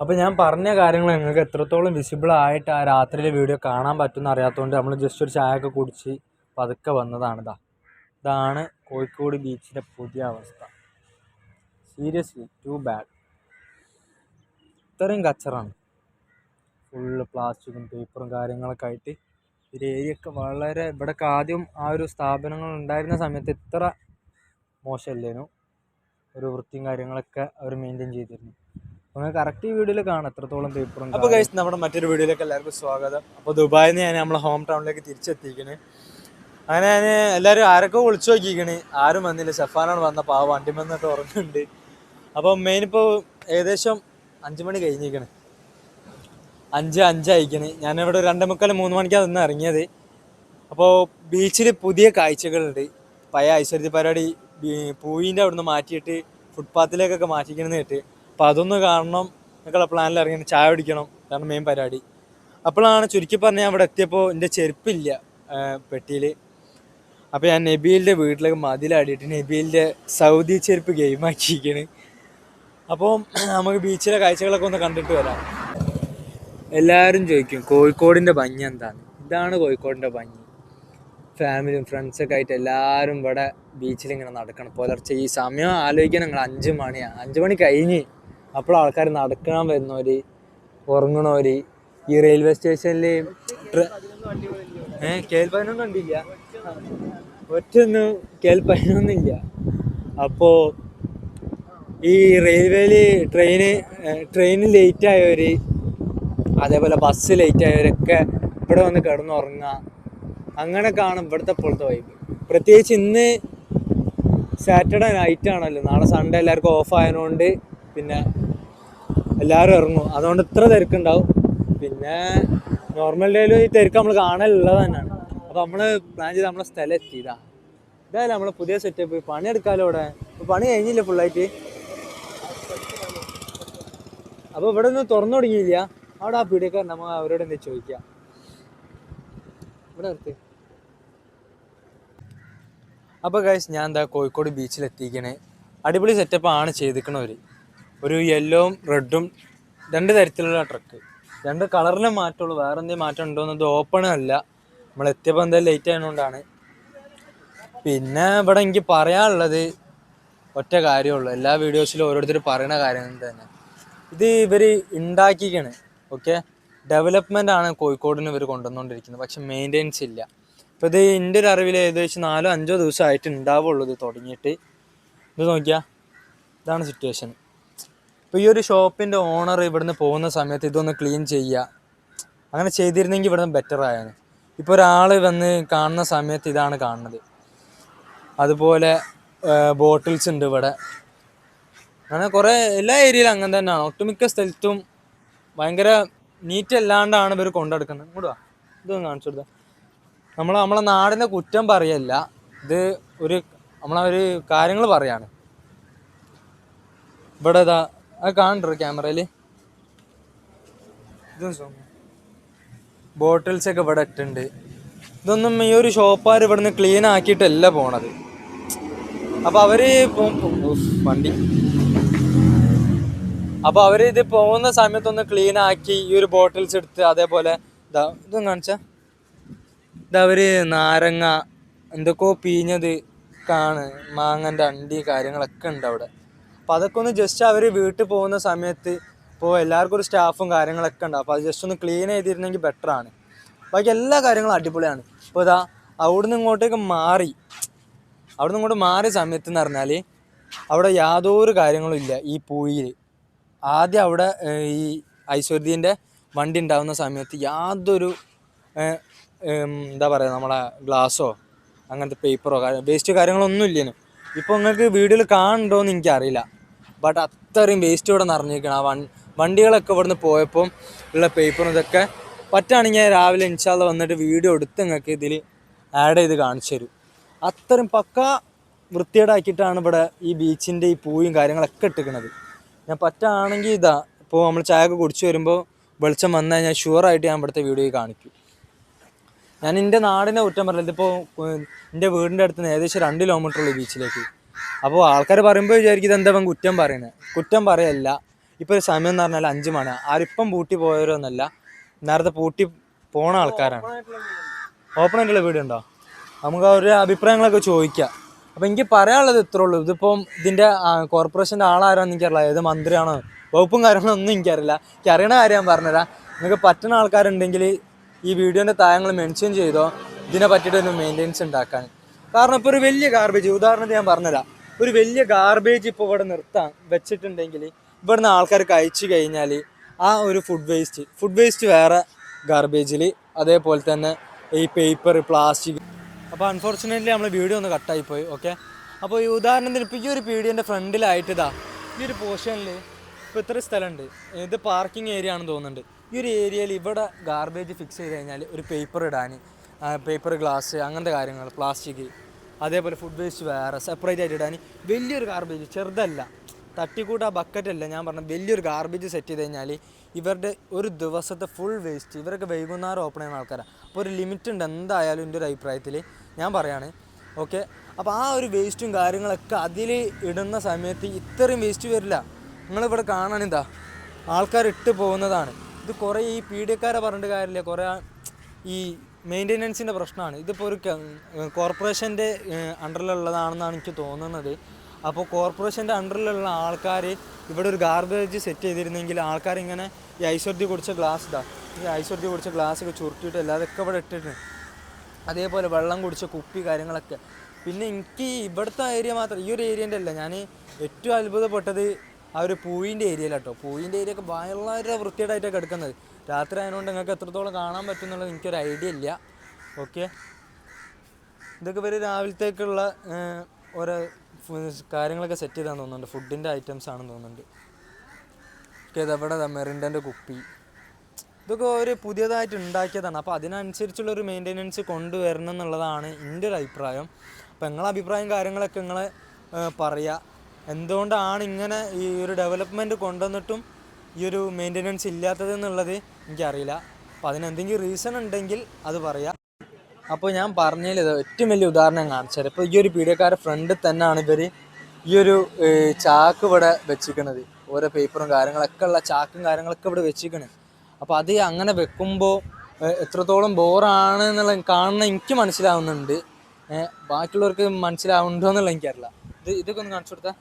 അപ്പോൾ ഞാൻ പറഞ്ഞ കാര്യങ്ങൾ നിങ്ങൾക്ക് എത്രത്തോളം വിസിബിൾ ആയിട്ട് ആ രാത്രിയിലെ വീഡിയോ കാണാൻ പറ്റുമെന്ന് അറിയാത്തതുകൊണ്ട് നമ്മൾ ജസ്റ്റ് ഒരു ചായ ഒക്കെ കുടിച്ച് പതുക്കെ വന്നതാണിതാ ഇതാണ് കോഴിക്കോട് ബീച്ചിന്റെ പുതിയ അവസ്ഥ. സീരിയസ്ലി ടു ബാഡ് ഇത്രയും കച്ചറാണ്. ഫുള്ള് പ്ലാസ്റ്റിക്കും പേപ്പറും കാര്യങ്ങളൊക്കെ ആയിട്ട് ഒരു ഏരിയ ഒക്കെ വളരെ ഇവിടെയൊക്കെ ആദ്യം ആ ഒരു സ്ഥാപനങ്ങൾ ഉണ്ടായിരുന്ന സമയത്ത് ഇത്ര മോശമല്ലേനു? ഒരു വൃത്തിയും കാര്യങ്ങളൊക്കെ അവർ മെയിന്റെയിൻ ചെയ്തിരുന്നു. കറക്റ്റ് ഈ വീഡിയോയിൽ കാണാം. എത്രത്തോളം പേപ്പറും അപ്പോൾ കഴിച്ച് നമ്മുടെ മറ്റൊരു വീഡിയോയിലേക്ക് എല്ലാവർക്കും സ്വാഗതം. അപ്പോൾ ദുബായിൽ നിന്ന് ഞാൻ നമ്മളെ ഹോം ടൗണിലേക്ക് തിരിച്ചെത്തിക്കണേ അങ്ങനെ ഞാൻ എല്ലാവരും ആരൊക്കെ വിളിച്ചു നോക്കിക്കണ് ആരും വന്നില്ല. ഷഫാനാണ് വന്നപ്പോൾ ആ വണ്ടി വന്നിട്ട് ഉറങ്ങുന്നുണ്ട്. അപ്പോൾ മെയിൻ ഇപ്പോൾ ഏകദേശം അഞ്ച് മണി കഴിഞ്ഞിരിക്കണ്. അഞ്ച് അഞ്ചായിക്കണ് ഞാനിവിടെ രണ്ടു മുക്കാൽ മൂന്ന് മണിക്കാണ് നിന്ന് ഇറങ്ങിയത്. അപ്പോൾ ബീച്ചിൽ പുതിയ കാഴ്ചകളുണ്ട്. പഴയ ഐശ്വര്യ പരിപാടി പൂവിന്റെ അവിടുന്ന് മാറ്റിയിട്ട് ഫുട്പാത്തിലേക്കൊക്കെ മാറ്റിക്കണമെന്ന് കേട്ട്. അപ്പോൾ അതൊന്ന് കാണണം. എന്നൊക്കെയുള്ള പ്ലാനിൽ ഇറങ്ങി ചായ കുടിക്കണം. കാരണം മെയിൻ പരിപാടി. അപ്പോഴാണ് ചുരുക്കി പറഞ്ഞാൽ അവിടെ എത്തിയപ്പോൾ എന്റെ ചെരുപ്പില്ല പെട്ടിയിൽ അപ്പോൾ ഞാൻ നബീലിന്റെ വീട്ടിലേക്ക് മതിലാടിയിട്ട് നബീലിന്റെ സൗദി ചെരുപ്പ് ഗെയിം ആക്കിയിരിക്കണ്. അപ്പോൾ നമുക്ക് ബീച്ചിലെ കാഴ്ചകളൊക്കെ ഒന്ന് കണ്ടിട്ട് വരാം. എല്ലാവരും ചോദിക്കും കോഴിക്കോടിന്റെ ഭംഗി എന്താണ്? ഇതാണ് കോഴിക്കോടിന്റെ ഭംഗി. ഫാമിലിയും ഫ്രണ്ട്സൊക്കെ ആയിട്ട് എല്ലാവരും ഇവിടെ ബീച്ചിൽ ഇങ്ങനെ നടക്കണം. പുലർച്ചെ ഈ സമയം ആലോചിക്കാൻ ഞങ്ങൾ അഞ്ച് മണിയാണ് അഞ്ച് മണി കഴിഞ്ഞ് അപ്പോൾ ആൾക്കാർ നടക്കണം വരുന്നവര് ഉറങ്ങണവര് ഈ റെയിൽവേ സ്റ്റേഷനിൽ ഏഹ് കേൾപ്പതിനൊന്നും കണ്ടില്ല. ഒറ്റൊന്നും കേൽപ്പനൊന്നുമില്ല അപ്പോൾ ഈ റെയിൽവേയിൽ ട്രെയിന് ട്രെയിന് ലേറ്റ് ആയവർ അതേപോലെ ബസ് ലേറ്റ് ആയവരൊക്കെ ഇവിടെ വന്ന് കിടന്നുറങ്ങുക. കാണും ഇവിടുത്തെ ഇപ്പോഴത്തെ വൈബ് പ്രത്യേകിച്ച് ഇന്ന് സാറ്റർഡേ നൈറ്റ് ആണല്ലോ. നാളെ സൺഡേ എല്ലാവർക്കും ഓഫ് ആയതുകൊണ്ട് പിന്നെ എല്ലാവരും ഇറങ്ങും. അതുകൊണ്ട് ഇത്ര തിരക്കുണ്ടാവും. പിന്നെ നോർമൽ ഡേയിലും ഈ തിരക്ക് നമ്മൾ കാണലുള്ളത് തന്നെയാണ്. അപ്പോൾ നമ്മൾ പ്ലാൻ ചെയ്ത് നമ്മളെ സ്ഥലം എത്തിയതാ. ഇതായാലും നമ്മളെ പുതിയ സെറ്റപ്പ് പണിയെടുക്കാമല്ലോ ഇവിടെ പണി കഴിഞ്ഞില്ല ഫുള്ളായിട്ട് അപ്പോൾ ഇവിടെ നിന്ന് തുറന്നു തുടങ്ങിയില്ല. അവിടെ ആ പീടിയക്കാരൻ നമ്മൾ അവരോട് എന്താ ചോദിക്കാം? ഇവിടെ നിർത്തി. അപ്പോൾ ഗൈസ് ഞാൻ എന്താ കോഴിക്കോട് ബീച്ചിൽ എത്തിക്കണേ അടിപൊളി സെറ്റപ്പ് ആണ് ചെയ്തിക്കണവർ ഒരു യെല്ലോവും റെഡും രണ്ട് തരത്തിലുള്ള ട്രക്ക് രണ്ട് കളറിലെ മാറ്റമുള്ളൂ വേറെ എന്തെങ്കിലും മാറ്റം ഉണ്ടോ എന്നത് ഓപ്പൺ അല്ല. നമ്മൾ എത്തിയപ്പോൾ എന്തായാലും ലേറ്റ് ആയതുകൊണ്ടാണ്. പിന്നെ ഇവിടെ എനിക്ക് പറയാനുള്ളത് ഒറ്റ കാര്യമുള്ളൂ എല്ലാ വീഡിയോസിലും ഓരോരുത്തർ പറയുന്ന കാര്യം തന്നെ. ഇത് ഇവർ ഉണ്ടാക്കിക്കണ് ഓക്കെ ഡെവലപ്മെന്റ് ആണ് കോഴിക്കോടിന് ഇവർ കൊണ്ടുവന്നുകൊണ്ടിരിക്കുന്നത് പക്ഷെ മെയിന്റെനൻസ് ഇല്ല. അപ്പോൾ ഇത് എന്റെ ഒരു അറിവിൽ ഏകദേശം നാലോ അഞ്ചോ ദിവസമായിട്ട് ഉണ്ടാവുള്ളൂ ഇത് തുടങ്ങിയിട്ട്. ഇത് നോക്കിയാൽ ഇതാണ് സിറ്റുവേഷൻ ഇപ്പോൾ ഈ ഒരു ഷോപ്പിന്റെ ഓണർ ഇവിടുന്ന് പോകുന്ന സമയത്ത് ഇതൊന്ന് ക്ലീൻ ചെയ്യുക അങ്ങനെ ചെയ്തിരുന്നെങ്കിൽ ഇവിടുന്ന് ബെറ്റർ ആയാണ് ഇപ്പോൾ ഒരാൾ വന്ന് കാണുന്ന സമയത്ത് ഇതാണ് കാണുന്നത്. അതുപോലെ ബോട്ടിൽസ് ഉണ്ട് ഇവിടെ. അങ്ങനെ കുറേ എല്ലാ ഏരിയയിലും അങ്ങനെ തന്നെയാണ് ഒട്ടുമിക്ക സ്ഥലത്തും ഭയങ്കര നീറ്റ് അല്ലാണ്ടാണ് ഇവർ കൊണ്ടെടുക്കുന്നത്. വാ. ഇതൊന്ന് കാണിച്ചു കൊടുത്താൽ നമ്മൾ നമ്മളെ നാടിന്റെ കുറ്റം പറയല്ല. ഇത് ഒരു നമ്മളെ ഒരു കാര്യങ്ങൾ പറയാണ്. ഇവിടെ ഇതാ അത് കാണണ്ടോ ക്യാമറയിൽ ബോട്ടിൽസ് ഒക്കെ ഇവിടെ ഇട്ടുണ്ട്. ഇതൊന്നും ഈ ഒരു ഷോപ്പാർ ഇവിടുന്ന് ക്ലീൻ ആക്കിയിട്ടല്ല പോണത്. അപ്പൊ അവർ വണ്ടി. അപ്പൊ അവർ ഇത് പോകുന്ന സമയത്തൊന്ന് ക്ലീൻ ആക്കി ഈ ഒരു ബോട്ടിൽസ് എടുത്ത് അതേപോലെ ഇതാ ഇതും കാണിച്ച. ഇതാ അവർ നാരങ്ങ എന്തൊക്കെയോ പീഞ്ഞത് കാണ് മാങ്ങന്റെ അണ്ടി കാര്യങ്ങളൊക്കെ ഉണ്ട് അവിടെ. അപ്പോൾ അതൊക്കെ ഒന്ന് ജസ്റ്റ് അവർ വീട്ടിൽ പോകുന്ന സമയത്ത് ഇപ്പോൾ എല്ലാവർക്കും ഒരു സ്റ്റാഫും കാര്യങ്ങളൊക്കെ ഉണ്ട്. അപ്പോൾ അത് ജസ്റ്റ് ഒന്ന് ക്ലീൻ ചെയ്തിരുന്നെങ്കിൽ ബെറ്ററാണ് ബാക്കി എല്ലാ കാര്യങ്ങളും അടിപൊളിയാണ്. ഇപ്പോൾ ഇതാ അവിടുന്ന് ഇങ്ങോട്ടേക്ക് മാറി. അവിടുന്ന് ഇങ്ങോട്ട് മാറിയ സമയത്ത് എന്ന് പറഞ്ഞാൽ അവിടെ യാതൊരു കാര്യങ്ങളും ഇല്ല ഈ പൂയിൽ ആദ്യം അവിടെ ഈ ഐശ്വര്യന്റെ വണ്ടി ഉണ്ടാകുന്ന സമയത്ത് യാതൊരു എന്താ പറയുക നമ്മളെ ഗ്ലാസ്സോ അങ്ങനത്തെ പേപ്പറോ വേസ്റ്റ് കാര്യങ്ങളൊന്നും ഇല്ലേനു. ഇപ്പോൾ നിങ്ങൾക്ക് വീഡിയോയിൽ കാണുന്നുണ്ടോ എന്ന് എനിക്കറിയില്ല. ബട്ട് അത്രയും വേസ്റ്റ് ഇവിടെ നിറഞ്ഞിരിക്കണം. ആ വൺ വണ്ടികളൊക്കെ ഇവിടുന്ന് പോയപ്പോൾ ഉള്ള പേപ്പറും ഇതൊക്കെ പറ്റുകയാണെങ്കിൽ രാവിലെ ഇൻഷാല്ല വന്നിട്ട് വീഡിയോ എടുത്ത് നിങ്ങൾക്ക് ഇതിൽ ആഡ് ചെയ്ത് കാണിച്ചു തരും. അത്രയും പക്ക വൃത്തിയേടാക്കിയിട്ടാണ് ഇവിടെ ഈ ബീച്ചിന്റെ ഈ പൂവും കാര്യങ്ങളൊക്കെ ഇട്ടിരിക്കുന്നത് ഞാൻ പറ്റുകയാണെങ്കിൽ ഇതാ ഇപ്പോൾ നമ്മൾ ചായ ഒക്കെ കുടിച്ച് വരുമ്പോൾ വെളിച്ചം വന്നു കഴിഞ്ഞാൽ ഷുവറായിട്ട് ഞാൻ ഇവിടുത്തെ വീഡിയോ കാണിക്കും. ഞാൻ എന്റെ നാടിനെ കുറ്റം പറഞ്ഞത് ഇതിപ്പോൾ എന്റെ വീടിന്റെ അടുത്ത് നിന്ന് ഏകദേശം രണ്ട് കിലോമീറ്റർ ഉള്ളൂ ബീച്ചിലേക്ക് അപ്പോൾ ആൾക്കാർ പറയുമ്പോൾ വിചാരിക്കും ഇതെന്താ ഇവൻ കുറ്റം പറയുന്നത് കുറ്റം പറയല്ല. ഇപ്പോൾ ഒരു സമയം എന്ന് പറഞ്ഞാൽ അഞ്ച് മണി. ആരിപ്പം പൂട്ടി പോയവരൊന്നല്ല. നേരത്തെ പൂട്ടി പോണ ആൾക്കാരാണ്. ഓപ്പൺ ആയിട്ടുള്ള വീടുണ്ടോ നമുക്ക് അവരുടെ അഭിപ്രായങ്ങളൊക്കെ ചോദിക്കാം. അപ്പം എനിക്ക് പറയാനുള്ളത് ഇത്രേ ഉള്ളൂ. ഇതിപ്പം ഇതിന്റെ കോർപ്പറേഷന്റെ ആളാരാന്ന് എനിക്കറിയില്ല. ഏത് മന്ത്രിയാണോ വകുപ്പും കാര്യങ്ങളൊന്നും എനിക്കറിയില്ല. എനിക്ക് അറിയണ കാര്യം ഞാൻ പറഞ്ഞുതരാം. നിങ്ങൾക്ക് പറ്റുന്ന ആൾക്കാരുണ്ടെങ്കിൽ ഈ വീഡിയോന്റെ താഴങ്ങൾ മെൻഷൻ ചെയ്തോ ഇതിനെ പറ്റിയിട്ട് ഒരു മെയിന്റെനൻസ് ഉണ്ടാക്കാൻ. കാരണം ഇപ്പോൾ ഒരു വലിയ ഗാർബേജ് ഉദാഹരണത്തിന് ഞാൻ പറഞ്ഞുതരാം ഒരു വലിയ ഗാർബേജ് ഇപ്പോൾ ഇവിടെ നിർത്താൻ വെച്ചിട്ടുണ്ടെങ്കിൽ ഇവിടുന്ന് ആൾക്കാർ കഴിച്ചു കഴിഞ്ഞാൽ ആ ഒരു ഫുഡ് വേസ്റ്റ് ഫുഡ് വേസ്റ്റ് വേറെ ഗാർബേജിൽ അതേപോലെ തന്നെ ഈ പേപ്പർ പ്ലാസ്റ്റിക് അപ്പോൾ അൺഫോർച്ചുനേറ്റ്ലി നമ്മൾ വീഡിയോ ഒന്ന് കട്ടായിപ്പോയി ഓക്കെ അപ്പോൾ ഈ ഉദാഹരണത്തിന് ഇപ്പോൾ ഈ ഒരു പീഡിയന്റെ ഫ്രണ്ടിലായിട്ട് ഇതാ ഈ ഒരു പോർഷനിൽ ഇപ്പോൾ ഇത്ര സ്ഥലമുണ്ട് ഇത് പാർക്കിംഗ് ഏരിയ ആണെന്ന് തോന്നുന്നുണ്ട്. ഈ ഒരു ഏരിയയിൽ ഇവിടെ ഗാർബേജ് ഫിക്സ് ചെയ്ത് കഴിഞ്ഞാൽ ഒരു പേപ്പർ ഇടാൻ പേപ്പർ ഗ്ലാസ് അങ്ങനത്തെ കാര്യങ്ങൾ പ്ലാസ്റ്റിക് അതേപോലെ ഫുഡ് വേസ്റ്റ് വേറെ സെപ്പറേറ്റ് ആയിട്ട് ഇടാൻ വലിയൊരു ഗാർബേജ് ചെറുതല്ല. തട്ടിക്കൂട്ട ബക്കറ്റ് അല്ല. ഞാൻ പറഞ്ഞ വലിയൊരു ഗാർബേജ് സെറ്റ് ചെയ്ത് കഴിഞ്ഞാൽ ഇവരുടെ ഒരു ദിവസത്തെ ഫുൾ വേസ്റ്റ് ഇവരൊക്കെ വൈകുന്നേരം ഓപ്പൺ ചെയ്യുന്ന ആൾക്കാരാണ് അപ്പോൾ ഒരു ലിമിറ്റ് ഉണ്ട്. എന്തായാലും എന്റെ ഒരു അഭിപ്രായത്തിൽ ഞാൻ പറയാണ്. ഓക്കെ അപ്പോൾ ആ ഒരു വേസ്റ്റും കാര്യങ്ങളൊക്കെ അതിൽ ഇടുന്ന സമയത്ത് ഇത്രയും വേസ്റ്റ് വരില്ല. നിങ്ങളിവിടെ കാണാനിതാ ആൾക്കാർ ഇട്ട് പോകുന്നതാണ്. ഇത് കുറേ ഈ പീഡിയക്കാരെ പറഞ്ഞിട്ട് കാര്യമില്ല. കുറേ ഈ മെയിന്റെനൻസിന്റെ പ്രശ്നമാണ്. ഇതിപ്പോൾ ഒരു കോർപ്പറേഷന്റെ അണ്ടറിലുള്ളതാണെന്നാണ് എനിക്ക് തോന്നുന്നത്. അപ്പോൾ കോർപ്പറേഷന്റെ അണ്ടറിലുള്ള ആൾക്കാർ ഇവിടെ ഒരു ഗാർബേജ് സെറ്റ് ചെയ്തിരുന്നെങ്കിൽ ആൾക്കാർ ഇങ്ങനെ ഈ ഐശ്വര്യ കുടിച്ച ഗ്ലാസ് ഇതാ ഈ ഐശ്വര്യ കുടിച്ച ഗ്ലാസ് ഒക്കെ ചുരുട്ടിയിട്ട് അതൊക്കെ ഇവിടെ ഇട്ടിട്ട് അതേപോലെ വെള്ളം കുടിച്ച കുപ്പി കാര്യങ്ങളൊക്കെ. പിന്നെ എനിക്ക് ഇവിടുത്തെ ഏരിയ മാത്രം ഈ ഒരു ഏരിയന്റെ അല്ല ഞാൻ ഏറ്റവും അത്ഭുതപ്പെട്ടത് ആ ഒരു പൂവിന്റെ ഏരിയയിലാട്ടോ പൂവിന്റെ ഏരിയ ഒക്കെ വളരെ വൃത്തിയായിട്ടൊക്കെ എടുക്കുന്നത് രാത്രി ആയതുകൊണ്ട് നിങ്ങൾക്ക് എത്രത്തോളം കാണാൻ പറ്റും എന്നുള്ളത് എനിക്കൊരു ഐഡിയ ഇല്ല. ഓക്കെ ഇതൊക്കെ ഇവർ രാവിലത്തേക്കുള്ള ഓരോ കാര്യങ്ങളൊക്കെ സെറ്റ് ചെയ്താന്ന് തോന്നുന്നുണ്ട്. ഫുഡിന്റെ ഐറ്റംസ് ആണെന്ന് തോന്നുന്നുണ്ട്. ഓക്കെ ഇതവിടെ മെറിൻഡന്റെ കുപ്പി. ഇതൊക്കെ ഒരു പുതിയതായിട്ട് ഉണ്ടാക്കിയതാണ്. അപ്പോൾ അതിനനുസരിച്ചുള്ള മെയിന്റെനൻസ് കൊണ്ടുവരണം എന്നുള്ളതാണ് എന്റെ ഒരു അഭിപ്രായം. അപ്പോൾ നിങ്ങളെ അഭിപ്രായം കാര്യങ്ങളൊക്കെ നിങ്ങൾ പറയുക എന്തുകൊണ്ടാണ് ഇങ്ങനെ ഈ ഒരു ഡെവലപ്മെന്റ് കൊണ്ടുവന്നിട്ടും ഈ ഒരു മെയിന്റെനൻസ് ഇല്ലാത്തത് എന്നുള്ളത് എനിക്കറിയില്ല. അപ്പോൾ അതിനെന്തെങ്കിലും റീസൺ ഉണ്ടെങ്കിൽ അത് പറയാം. അപ്പോൾ ഞാൻ പറഞ്ഞതിൽ ഏറ്റവും വലിയ ഉദാഹരണം കാണിച്ചത് ഇപ്പോൾ ഈ ഒരു പീഡിയക്കാരുടെ ഫ്രണ്ടിൽ തന്നെയാണ് ഇവർ ഈ ഒരു ചാക്ക് ഇവിടെ വെച്ചിരിക്കുന്നത്. ഓരോ പേപ്പറും കാര്യങ്ങളൊക്കെ ഉള്ള ചാക്കും കാര്യങ്ങളൊക്കെ ഇവിടെ വെച്ചിരിക്കണത് അപ്പോൾ അത് അങ്ങനെ വെക്കുമ്പോൾ എത്രത്തോളം ബോറാണ് എന്നുള്ള കാണുന്ന എനിക്ക് മനസ്സിലാവുന്നുണ്ട്. ബാക്കിയുള്ളവർക്ക് മനസ്സിലാവുന്നുണ്ടോ എന്നുള്ള എനിക്കറിയില്ല. ഇത് ഇതൊക്കെ ഒന്ന് കാണിച്ചു കൊടുത്താൽ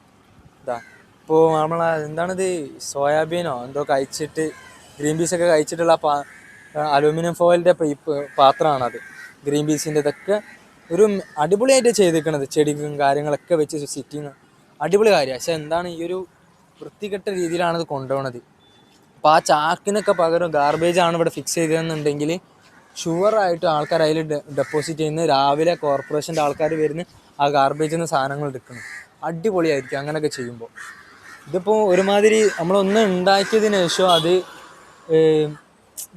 ഇതാ ഇപ്പോൾ നമ്മളെ എന്താണിത് സോയാബീനോ എന്തോ കഴിച്ചിട്ട് ഗ്രീൻ പീസ് ഒക്കെ കഴിച്ചിട്ടുള്ള പാ അലൂമിനിയം ഫോയിലിന്റെ പാത്രമാണത്. ഗ്രീൻ പീസിന്റെ ഇതൊക്കെ ഒരു അടിപൊളിയായിട്ട് ചെയ്തിരിക്കണത് ചെടികളും കാര്യങ്ങളൊക്കെ വെച്ച് സിറ്റിങ്. അടിപൊളി കാര്യമാണ് പക്ഷെ എന്താണ് ഈ ഒരു വൃത്തികെട്ട രീതിയിലാണ് ഇത് കൊണ്ടുപോകുന്നത് അപ്പോൾ ആ ചാക്കിനൊക്കെ പകരം ഗാർബേജ് ആണ് ഇവിടെ ഫിക്സ് ചെയ്തതെന്നുണ്ടെങ്കിൽ ഷുവറായിട്ട് ആൾക്കാർ അതിൽ ഡെപ്പോസിറ്റ് ചെയ്യുന്ന രാവിലെ കോർപ്പറേഷന്റെ ആൾക്കാർ വരുന്ന ആ ഗാർബേജിൽ നിന്ന് സാധനങ്ങൾ എടുക്കണം. അടിപൊളിയായിരിക്കും അങ്ങനെയൊക്കെ ചെയ്യുമ്പോൾ. ഇതിപ്പോൾ ഒരുമാതിരി നമ്മളൊന്ന് ഉണ്ടാക്കിയതിന് ശേഷം അത്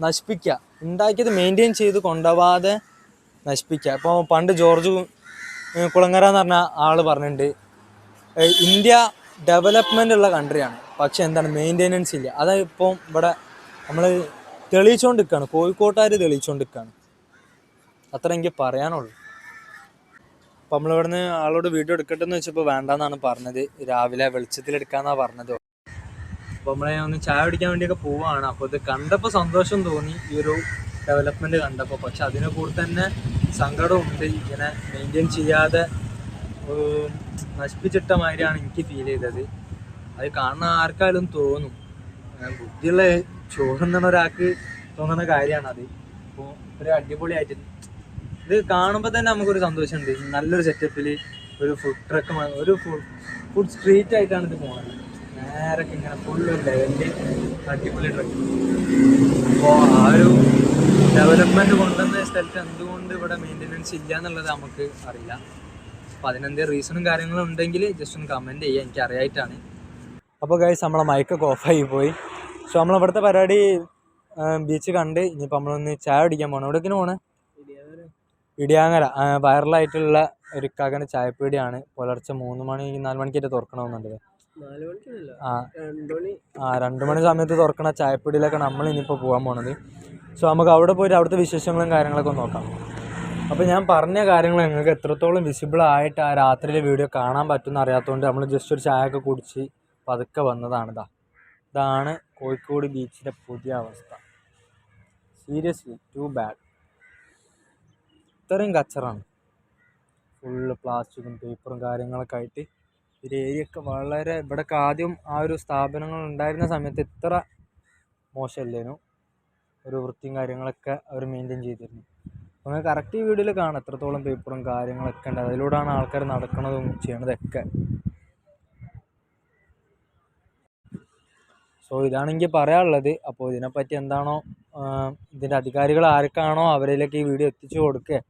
നശിപ്പിക്കുക. ഉണ്ടാക്കിയത് മെയിന്റെയിൻ ചെയ്ത് കൊണ്ടുപോവാതെ നശിപ്പിക്കുക. ഇപ്പോൾ പണ്ട് ജോർജ് കുളങ്ങര എന്ന് പറഞ്ഞ ആൾ പറഞ്ഞിട്ടുണ്ട്. ഇന്ത്യ ഡെവലപ്മെന്റ് ഉള്ള കൺട്രിയാണ് പക്ഷേ എന്താണ് മെയിന്റെനൻസ് ഇല്ല. അതായത് ഇപ്പോൾ ഇവിടെ നമ്മൾ തെളിയിച്ചുകൊണ്ടിരിക്കുകയാണ് കോഴിക്കോട്ടുകാർ തെളിയിച്ചുകൊണ്ടിരിക്കുകയാണ് അത്ര എനിക്ക് പറയാനുള്ളൂ. അപ്പം നമ്മളിവിടുന്ന് ആളോട് വീഡിയോ എടുക്കട്ടെ എന്ന് വെച്ചപ്പോൾ വേണ്ടെന്നാണ് പറഞ്ഞത്. രാവിലെ വെളിച്ചത്തിൽ എടുക്കാന്നാണ് പറഞ്ഞത്. അപ്പോൾ നമ്മളെ ഒന്ന് ചായ കുടിക്കാൻ വേണ്ടിയൊക്കെ പോവാണ്. അപ്പോൾ ഇത് കണ്ടപ്പോൾ സന്തോഷം തോന്നി. ഈ ഒരു ഡെവലപ്മെന്റ് കണ്ടപ്പോൾ പക്ഷെ അതിനെ കൂടെ തന്നെ സങ്കടമുണ്ട് ഇങ്ങനെ മെയിന്റെയിൻ ചെയ്യാതെ നശിപ്പിച്ചിട്ട മാതിരിയാണ് എനിക്ക് ഫീൽ ചെയ്തത്. അത് കാണുന്ന ആർക്കായാലും തോന്നും. ബുദ്ധിയുള്ള ചോറുന്ന ഒരാൾക്ക് തോന്നുന്ന കാര്യമാണ് അത് അപ്പോൾ ഒരു അടിപൊളിയായിട്ട് ഇത് കാണുമ്പോൾ തന്നെ നമുക്കൊരു സന്തോഷമുണ്ട്. നല്ലൊരു സെറ്റപ്പിൽ ഒരു ഫുഡ് ട്രക്ക് ഒരു ഫുഡ് സ്ട്രീറ്റ് ആയിട്ടാണ് ഇത് പോകുന്നത് നേരൊക്കെ ഇങ്ങനെ ഫുൾ ഒരു ലെവലിൽ അടിപൊളി ട്രക്ക് അപ്പോൾ ആ ഒരു ഡെവലപ്മെന്റ് കൊണ്ടുവന്ന സ്ഥലത്ത് എന്തുകൊണ്ട് ഇവിടെ മെയിന്റനൻസ് ഇല്ല എന്നുള്ളത് നമുക്ക് അറിയില്ല. അപ്പോൾ അതിനെന്തേ റീസണും കാര്യങ്ങളും ഉണ്ടെങ്കിൽ ജസ്റ്റ് ഒന്ന് കമന്റ് ചെയ്യുക എനിക്ക് അറിയായിട്ടാണ്. അപ്പോൾ ഗൈസ് നമ്മളെ മൈക്കൊക്കെ ഓഫായി പോയി. സോ നമ്മളിവിടുത്തെ പരിപാടി ബീച്ച് കണ്ട്. ഇനിയിപ്പോൾ നമ്മളൊന്ന് ചായ പിടിക്കാൻ പോകണം എവിടേക്കിന് പോണേ? ഇടിയാങ്ങര വൈറലായിട്ടുള്ള ഒരു കകന ചായപ്പീടിയാണ് പുലർച്ചെ മൂന്ന് മണി നാല് മണിക്കായിട്ട് തുറക്കണമെന്നുണ്ട് ആ. ആ രണ്ട് മണി സമയത്ത് തുറക്കണ ചായപ്പീടിയിലൊക്കെ നമ്മൾ ഇനിയിപ്പോൾ പോകാൻ പോണത്. സോ നമുക്ക് അവിടെ പോയിട്ട് അവിടുത്തെ വിശേഷങ്ങളും കാര്യങ്ങളൊക്കെ ഒന്ന് നോക്കാം. അപ്പോൾ ഞാൻ പറഞ്ഞ കാര്യങ്ങൾ നിങ്ങൾക്ക് എത്രത്തോളം വിസിബിൾ ആയിട്ട് ആ രാത്രിയിലെ വീഡിയോ കാണാൻ പറ്റുമെന്ന് അറിയാത്തതുകൊണ്ട് നമ്മൾ ജസ്റ്റ് ഒരു ചായ ഒക്കെ കുടിച്ച് പതുക്കെ വന്നതാണിതാ ഇതാണ് കോഴിക്കോട് ബീച്ചിന്റെ പുതിയ അവസ്ഥ. സീരിയസ്ലി ടു ബാഡ് ഇത്രയും കച്ചറാണ്. ഫുള്ള് പ്ലാസ്റ്റിക്കും പേപ്പറും കാര്യങ്ങളൊക്കെ ആയിട്ട് ഒരു ഏരിയ ഒക്കെ വളരെ ഇവിടെയൊക്കെ ആദ്യം ആ ഒരു സ്ഥാപനങ്ങൾ ഉണ്ടായിരുന്ന സമയത്ത് ഇത്ര മോശമല്ലേനു? ഒരു വൃത്തിയും കാര്യങ്ങളൊക്കെ അവർ മെയിന്റെയിൻ ചെയ്തിരുന്നു. അങ്ങനെ കറക്റ്റ് ഈ വീഡിയോയിൽ കാണാം. എത്രത്തോളം പേപ്പറും കാര്യങ്ങളൊക്കെ ഉണ്ട്. അതിലൂടെയാണ് ആൾക്കാർ നടക്കുന്നതും ചെയ്യണതൊക്കെ. സോ ഇതാണ് എനിക്ക് പറയാനുള്ളത്. അപ്പോൾ ഇതിനെപ്പറ്റി എന്താണോ ഇതിന്റെ അധികാരികൾ ആർക്കാണോ അവരിലേക്ക് ഈ വീഡിയോ എത്തിച്ചു കൊടുക്കുക?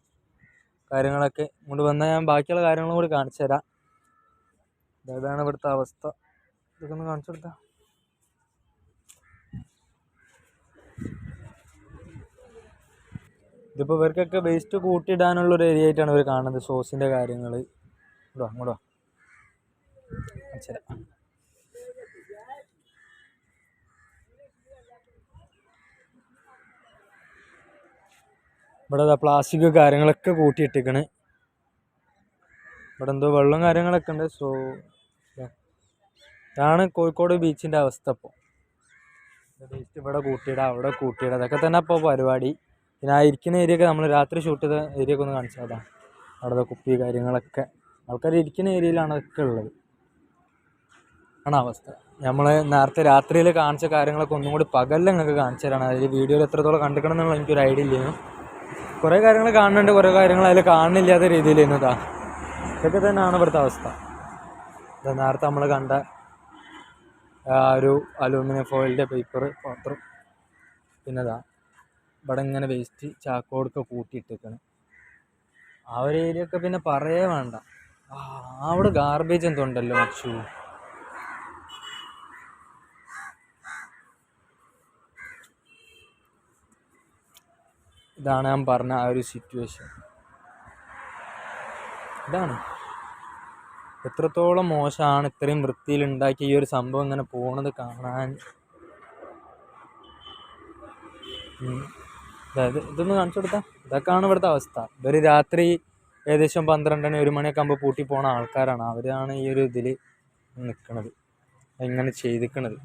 കാര്യങ്ങളൊക്കെ ഇങ്ങോട്ട് വന്നാൽ ഞാൻ ബാക്കിയുള്ള കാര്യങ്ങളും കൂടി കാണിച്ചു തരാം. ഇതാണ് ഇവിടുത്തെ അവസ്ഥ. ഇതൊക്കെ ഒന്ന് കാണിച്ചു കൊടുത്താൽ ഇതിപ്പോൾ ഇവർക്കൊക്കെ വേസ്റ്റ് കൂട്ടിയിടാനുള്ള ഒരു ഏരിയ ആയിട്ടാണ് ഇവർ കാണുന്നത് സോസിന്റെ കാര്യങ്ങൾ ഇങ്ങോട്ടോ അങ്ങോട്ടോ കാണിച്ചു ഇവിടെ പ്ലാസ്റ്റിക് കാര്യങ്ങളൊക്കെ കൂട്ടിയിട്ടിക്കണ് ഇവിടെ എന്തോ വെള്ളം കാര്യങ്ങളൊക്കെ ഉണ്ട്. സോ ഇതാണ് കോഴിക്കോട് ബീച്ചിന്റെ അവസ്ഥ ഇപ്പോൾ വേസ്റ്റ് ഇവിടെ കൂട്ടിയിടുക അവിടെ കൂട്ടിയിടുക അതൊക്കെ തന്നെ അപ്പോൾ പരിപാടി. പിന്നെ ആ ഇരിക്കുന്ന ഏരിയ ഒക്കെ നമ്മൾ രാത്രി ഷൂട്ട് ചെയ്ത ഏരിയ ഒക്കെ ഒന്ന് കാണിച്ചാൽ അവിടെ കുപ്പി കാര്യങ്ങളൊക്കെ. ആൾക്കാർ ഇരിക്കുന്ന ഏരിയയിലാണ് അതൊക്കെ ഉള്ളത്. ആണ് അവസ്ഥ. നമ്മൾ നേരത്തെ രാത്രിയിൽ കാണിച്ച കാര്യങ്ങളൊക്കെ ഒന്നും കൂടി പകലിൽ നിങ്ങൾക്ക് കാണിച്ചു തരാണ്. അതിൽ വീഡിയോയിൽ എത്രത്തോളം കണ്ടിക്കണം എന്നുള്ള എനിക്കൊരു ഐഡിയ ഇല്ലായിരുന്നു കുറേ കാര്യങ്ങൾ കാണുന്നുണ്ട് കുറേ കാര്യങ്ങൾ അതിൽ കാണുന്നില്ലാത്ത രീതിയിൽ ഇന്നതാ ഇതൊക്കെ തന്നെയാണ് ഇവിടുത്തെ അവസ്ഥ. നേരത്തെ നമ്മൾ കണ്ട ആ ഒരു അലൂമിനിയം ഫോയിലിന്റെ പേപ്പർ പാത്രം പിന്നതാ ഇവിടെ ഇങ്ങനെ വേസ്റ്റ് ചാക്കോടൊക്കെ കൂട്ടിയിട്ടേക്കണ് ആ ഒരു ഏരിയ ഒക്കെ പിന്നെ പറയേ വേണ്ട. ആ അവിടെ ഗാർബേജ് എന്തുണ്ടല്ലോ മച്ചു. ഇതാണ് ഞാൻ പറഞ്ഞ ആ ഒരു സിറ്റുവേഷൻ ഇതാണ്. എത്രത്തോളം മോശമാണ് ഇത്രയും വൃത്തിയിൽ ഉണ്ടാക്കിയ ഈ ഒരു സംഭവം ഇങ്ങനെ പോണത് കാണാൻ. അതായത് ഇതൊന്ന് കാണിച്ചു കൊടുത്താൽ ഇതൊക്കെയാണ് ഇവിടുത്തെ അവസ്ഥ. ഇവർ രാത്രി ഏകദേശം പന്ത്രണ്ടണി ഒരു മണിയൊക്കെ ആകുമ്പോൾ പൂട്ടി പോണ ആൾക്കാരാണ്. അവരാണ് ഈ ഒരു ഇതിൽ നിൽക്കുന്നത് ഇങ്ങനെ ചെയ്തിക്കണത്.